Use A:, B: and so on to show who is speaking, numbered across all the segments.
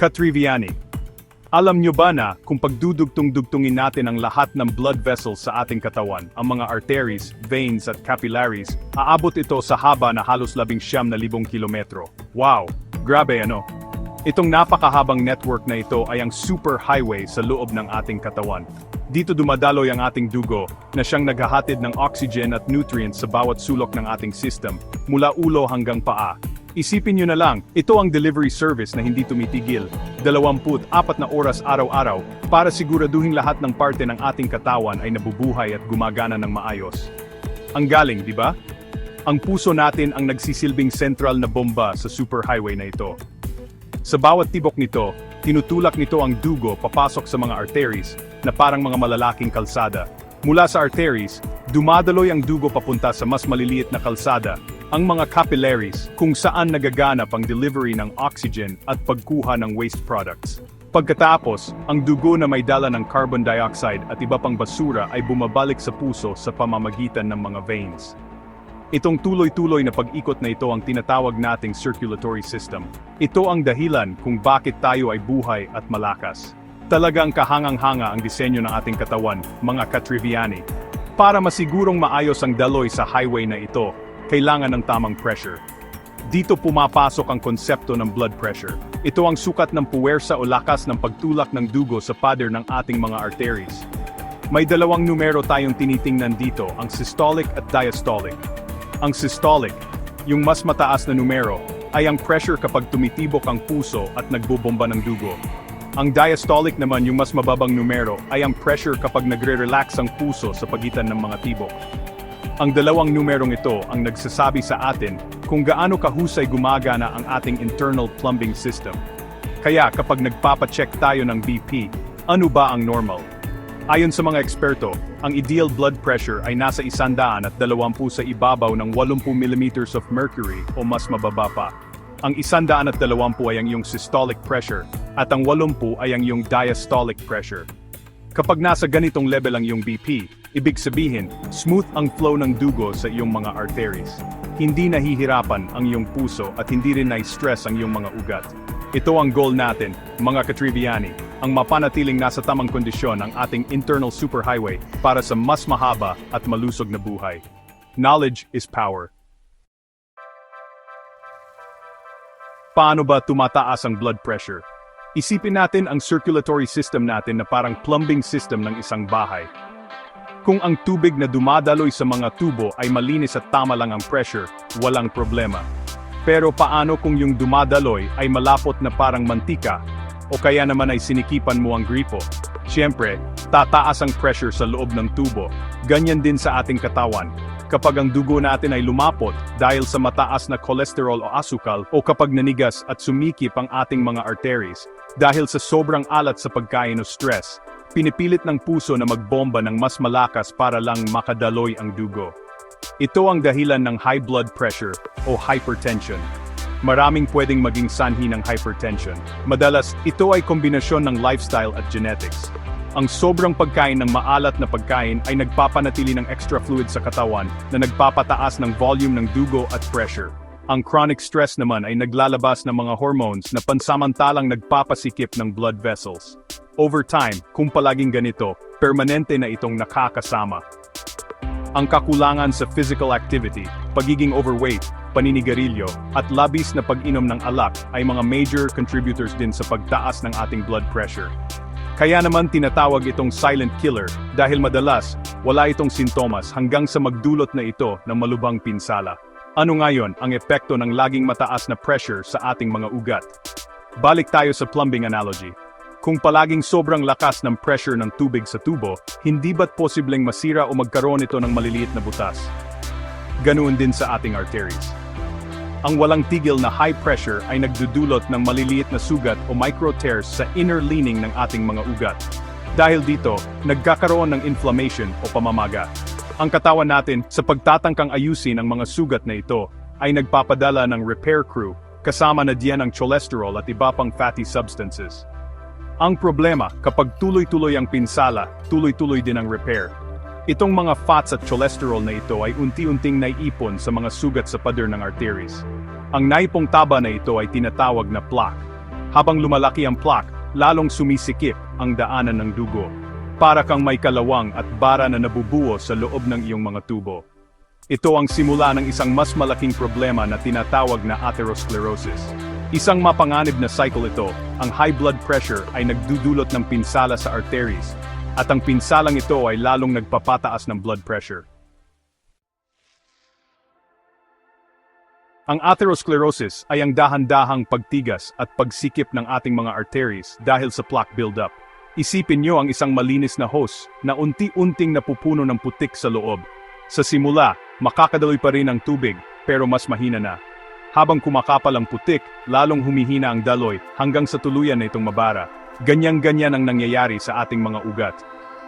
A: Katriviani. Alam nyo ba na kung pagdudugtong-dugtungin natin ang lahat ng blood vessels sa ating katawan, ang mga arteries, veins at capillaries, aabot ito sa haba na halos labing siyam na libong kilometro. Wow! Grabe ano? Itong napakahabang network na ito ay ang superhighway sa loob ng ating katawan. Dito dumadaloy ang ating dugo na siyang naghahatid ng oxygen at nutrients sa bawat sulok ng ating system, mula ulo hanggang paa. Isipin nyo na lang, ito ang delivery service na hindi tumitigil. 24 na oras araw-araw para siguraduhin lahat ng parte ng ating katawan ay nabubuhay at gumagana ng maayos. Ang galing, di ba? Ang puso natin ang nagsisilbing central na bomba sa superhighway na ito. Sa bawat tibok nito, tinutulak nito ang dugo papasok sa mga arteries na parang mga malalaking kalsada. Mula sa arteries, dumadaloy ang dugo papunta sa mas maliliit na kalsada, ang mga capillaries, kung saan nagaganap ang delivery ng oxygen at pagkuha ng waste products. Pagkatapos, ang dugo na may dala ng carbon dioxide at iba pang basura ay bumabalik sa puso sa pamamagitan ng mga veins. Itong tuloy-tuloy na pag-ikot na ito ang tinatawag nating circulatory system. Ito ang dahilan kung bakit tayo ay buhay at malakas. Talagang kahangang-hanga ang disenyo ng ating katawan, mga katriviani. Para masigurong maayos ang daloy sa highway na ito, kailangan ng tamang pressure. Dito pumapasok ang konsepto ng blood pressure. Ito ang sukat ng puwersa o lakas ng pagtulak ng dugo sa pader ng ating mga arteries. May dalawang numero tayong tinitingnan dito, ang systolic at diastolic. Ang systolic, yung mas mataas na numero, ay ang pressure kapag tumitibok ang puso at nagbobomba ng dugo. Ang diastolic naman yung mas mababang numero ay ang pressure kapag nagre-relax ang puso sa pagitan ng mga tibok. Ang dalawang numerong ito ang nagsasabi sa atin kung gaano kahusay gumagana ang ating internal plumbing system. Kaya kapag nagpapacheck tayo ng BP, ano ba ang normal? Ayon sa mga eksperto, ang ideal blood pressure ay nasa 120 sa ibabaw ng 80 mm of mercury o mas mababa pa. Ang 120 ay ang iyong systolic pressure at ang 80 ay ang iyong diastolic pressure. Kapag nasa ganitong level ang iyong BP, ibig sabihin, smooth ang flow ng dugo sa iyong mga arteries. Hindi nahihirapan ang iyong puso at hindi rin na-stress ang iyong mga ugat. Ito ang goal natin, mga katriviani, ang mapanatiling nasa tamang kondisyon ang ating internal superhighway para sa mas mahaba at malusog na buhay. Knowledge is power. Paano ba tumataas ang blood pressure? Isipin natin ang circulatory system natin na parang plumbing system ng isang bahay. Kung ang tubig na dumadaloy sa mga tubo ay malinis at tama lang ang pressure, walang problema. Pero paano kung yung dumadaloy ay malapot na parang mantika o kaya naman ay sinikipan mo ang gripo? Siyempre, tataas ang pressure sa loob ng tubo. Ganyan din sa ating katawan. Kapag ang dugo natin ay lumapot dahil sa mataas na cholesterol o asukal o kapag nanigas at sumikip ang ating mga arteries dahil sa sobrang alat sa pagkain o stress, pinipilit ng puso na magbomba ng mas malakas para lang makadaloy ang dugo. Ito ang dahilan ng high blood pressure o hypertension. Maraming pwedeng maging sanhi ng hypertension. Madalas, ito ay kombinasyon ng lifestyle at genetics. Ang sobrang pagkain ng maalat na pagkain ay nagpapanatili ng extra fluid sa katawan na nagpapataas ng volume ng dugo at pressure. Ang chronic stress naman ay naglalabas ng mga hormones na pansamantalang nagpapasikip ng blood vessels. Over time, kung palaging ganito, permanente na itong nakakasama. Ang kakulangan sa physical activity, pagiging overweight, paninigarilyo, at labis na pag-inom ng alak ay mga major contributors din sa pagtaas ng ating blood pressure. Kaya naman tinatawag itong silent killer dahil madalas, wala itong sintomas hanggang sa magdulot na ito ng malubhang pinsala. Ano ngayon ang epekto ng laging mataas na pressure sa ating mga ugat? Balik tayo sa plumbing analogy. Kung palaging sobrang lakas ng pressure ng tubig sa tubo, hindi ba't posibleng masira o magkaroon ito ng maliliit na butas? Ganoon din sa ating arteries. Ang walang tigil na high pressure ay nagdudulot ng maliliit na sugat o micro tears sa inner lining ng ating mga ugat. Dahil dito, nagkakaroon ng inflammation o pamamaga. Ang katawan natin, sa pagtatangkang ayusin ang mga sugat na ito, ay nagpapadala ng repair crew, kasama na diyan ang cholesterol at iba pang fatty substances. Ang problema, kapag tuloy-tuloy ang pinsala, tuloy-tuloy din ang repair. Itong mga fats at cholesterol na ito ay unti-unting naiipon sa mga sugat sa pader ng arteries. Ang naipong taba na ito ay tinatawag na plaque. Habang lumalaki ang plaque, lalong sumisikip ang daanan ng dugo. Para kang may kalawang at bara na nabubuo sa loob ng iyong mga tubo. Ito ang simula ng isang mas malaking problema na tinatawag na atherosclerosis. Isang mapanganib na cycle ito, ang high blood pressure ay nagdudulot ng pinsala sa arteries, at ang pinsalang ito ay lalong nagpapataas ng blood pressure. Ang atherosclerosis ay ang dahan-dahang pagtigas at pagsikip ng ating mga arteries dahil sa plaque buildup. Isipin niyo ang isang malinis na hose na unti-unting napupuno ng putik sa loob. Sa simula, makakadaloy pa rin ang tubig, pero mas mahina na. Habang kumakapal ang putik, lalong humihina ang daloy hanggang sa tuluyan na itong mabara. Ganyang-ganyan ang nangyayari sa ating mga ugat.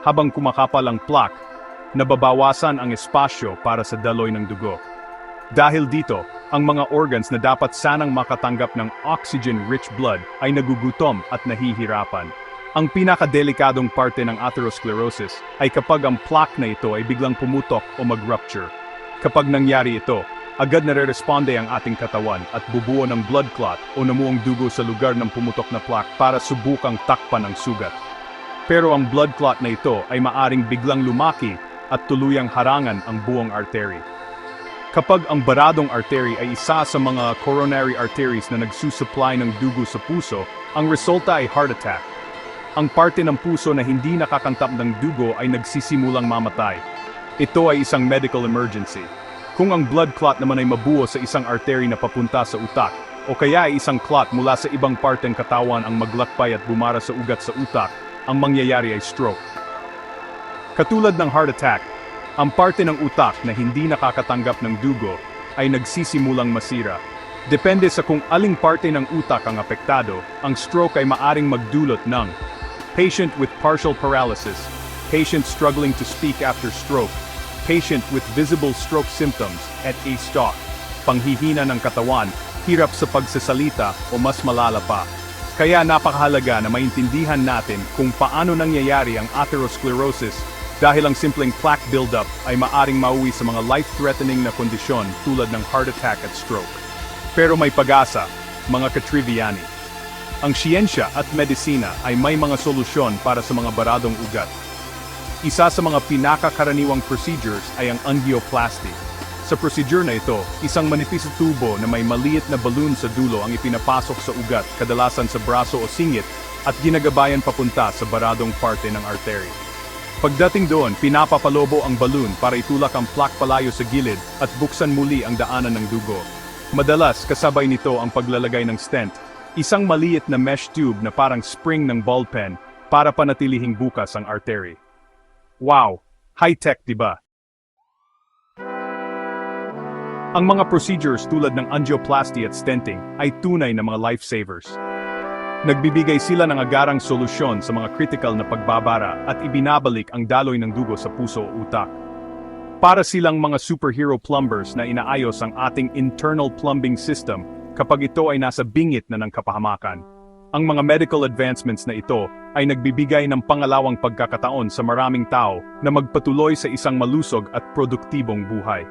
A: Habang kumakapal ang plaque, nababawasan ang espasyo para sa daloy ng dugo. Dahil dito, ang mga organs na dapat sanang makatanggap ng oxygen-rich blood ay nagugutom at nahihirapan. Ang pinakadelikadong parte ng atherosclerosis ay kapag ang plaque na ito ay biglang pumutok o mag-rupture. Kapag nangyari ito, agad nare-responde ang ating katawan at bubuo ng blood clot o namuong dugo sa lugar ng pumutok na plaque para subukang takpan ang sugat. Pero ang blood clot na ito ay maaring biglang lumaki at tuluyang harangan ang buong artery. Kapag ang baradong artery ay isa sa mga coronary arteries na nagsusupply ng dugo sa puso, ang resulta ay heart attack. Ang parte ng puso na hindi nakakantap ng dugo ay nagsisimulang mamatay. Ito ay isang medical emergency. Kung ang blood clot naman ay mabuo sa isang artery na papunta sa utak, o kaya ay isang clot mula sa ibang parte ng katawan ang maglakbay at bumara sa ugat sa utak, ang mangyayari ay stroke. Katulad ng heart attack, ang parte ng utak na hindi nakakatanggap ng dugo ay nagsisimulang masira. Depende sa kung aling parte ng utak ang apektado, ang stroke ay maaring magdulot ng patient with partial paralysis, patient struggling to speak after stroke, patient with visible stroke symptoms at a stroke, panghihina ng katawan, hirap sa pagsasalita o mas malala pa. Kaya napakahalaga na maintindihan natin kung paano nangyayari ang atherosclerosis dahil ang simpleng plaque buildup ay maaring mauwi sa mga life-threatening na kondisyon tulad ng heart attack at stroke. Pero may pag-asa, mga katriviani. Ang siyensya at medisina ay may mga solusyon para sa mga baradong ugat. Isa sa mga pinakakaraniwang procedures ay ang angioplasty. Sa procedure na ito, isang manipis na tubo na may maliit na balloon sa dulo ang ipinapasok sa ugat kadalasan sa braso o singit at ginagabayan papunta sa baradong parte ng artery. Pagdating doon, pinapapalobo ang balloon para itulak ang plaque palayo sa gilid at buksan muli ang daanan ng dugo. Madalas, kasabay nito ang paglalagay ng stent, isang maliit na mesh tube na parang spring ng ballpen para panatilihing bukas ang artery. Wow! High-tech, di ba? Ang mga procedures tulad ng angioplasty at stenting ay tunay na mga lifesavers. Nagbibigay sila ng agarang solusyon sa mga critical na pagbabara at ibinabalik ang daloy ng dugo sa puso o utak. Para silang mga superhero plumbers na inaayos ang ating internal plumbing system kapag ito ay nasa bingit na ng kapahamakan. Ang mga medical advancements na ito ay nagbibigay ng pangalawang pagkakataon sa maraming tao na magpatuloy sa isang malusog at produktibong buhay.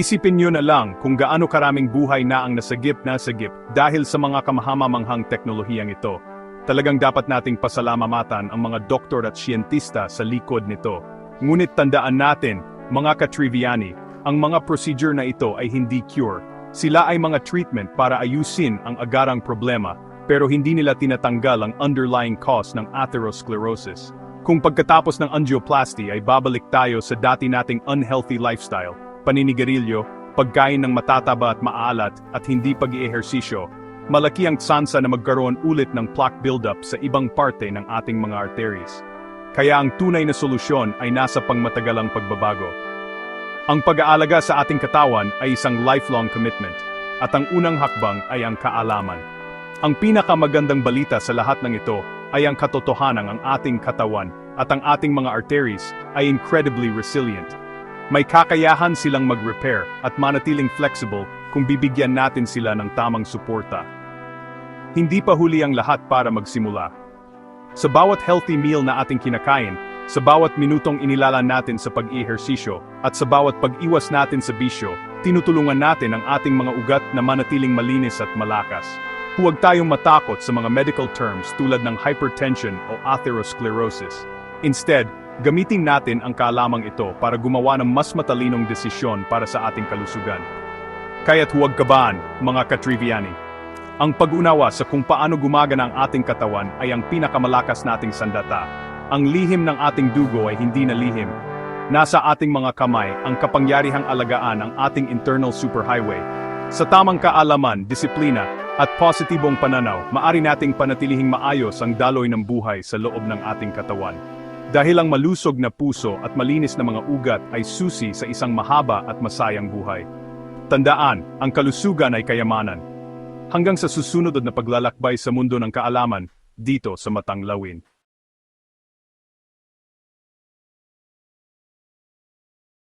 A: Isipin niyo na lang kung gaano karaming buhay na ang nasagip na sagip dahil sa mga kamahamamanghang teknolohiyang ito. Talagang dapat nating pasalamatan ang mga doktor at siyentista sa likod nito. Ngunit tandaan natin, mga katriviani, ang mga procedure na ito ay hindi cure. Sila ay mga treatment para ayusin ang agarang problema, pero hindi nila tinatanggal ang underlying cause ng atherosclerosis. Kung pagkatapos ng angioplasty ay babalik tayo sa dati nating unhealthy lifestyle, paninigarilyo, pagkain ng matataba at maalat at hindi pag-iehersisyo, malaki ang tsansa na magkaroon ulit ng plaque buildup sa ibang parte ng ating mga arteries. Kaya ang tunay na solusyon ay nasa pangmatagalang pagbabago. Ang pag-aalaga sa ating katawan ay isang lifelong commitment, at ang unang hakbang ay ang kaalaman. Ang pinakamagandang balita sa lahat ng ito ay ang katotohanan ang ating katawan at ang ating mga arteries ay incredibly resilient. May kakayahan silang mag-repair at manatiling flexible kung bibigyan natin sila ng tamang suporta. Hindi pa huli ang lahat para magsimula. Sa bawat healthy meal na ating kinakain, sa bawat minutong inilala natin sa pag-ihersisyo, at sa bawat pag-iwas natin sa bisyo, tinutulungan natin ang ating mga ugat na manatiling malinis at malakas. Huwag tayong matakot sa mga medical terms tulad ng hypertension o atherosclerosis. Instead, gamitin natin ang kaalamang ito para gumawa ng mas matalinong desisyon para sa ating kalusugan. Kaya't huwag kabaan, mga katriviani. Ang pag-unawa sa kung paano gumagana ang ating katawan ay ang pinakamalakas nating sandata. Ang lihim ng ating dugo ay hindi na lihim. Nasa ating mga kamay ang kapangyarihang alagaan ang ating internal superhighway. Sa tamang kaalaman, disiplina, at positibong pananaw, maari nating panatilihing maayos ang daloy ng buhay sa loob ng ating katawan. Dahil ang malusog na puso at malinis na mga ugat ay susi sa isang mahaba at masayang buhay. Tandaan, ang kalusugan ay kayamanan. Hanggang sa susunod na paglalakbay sa mundo ng kaalaman, dito sa Matanglawin.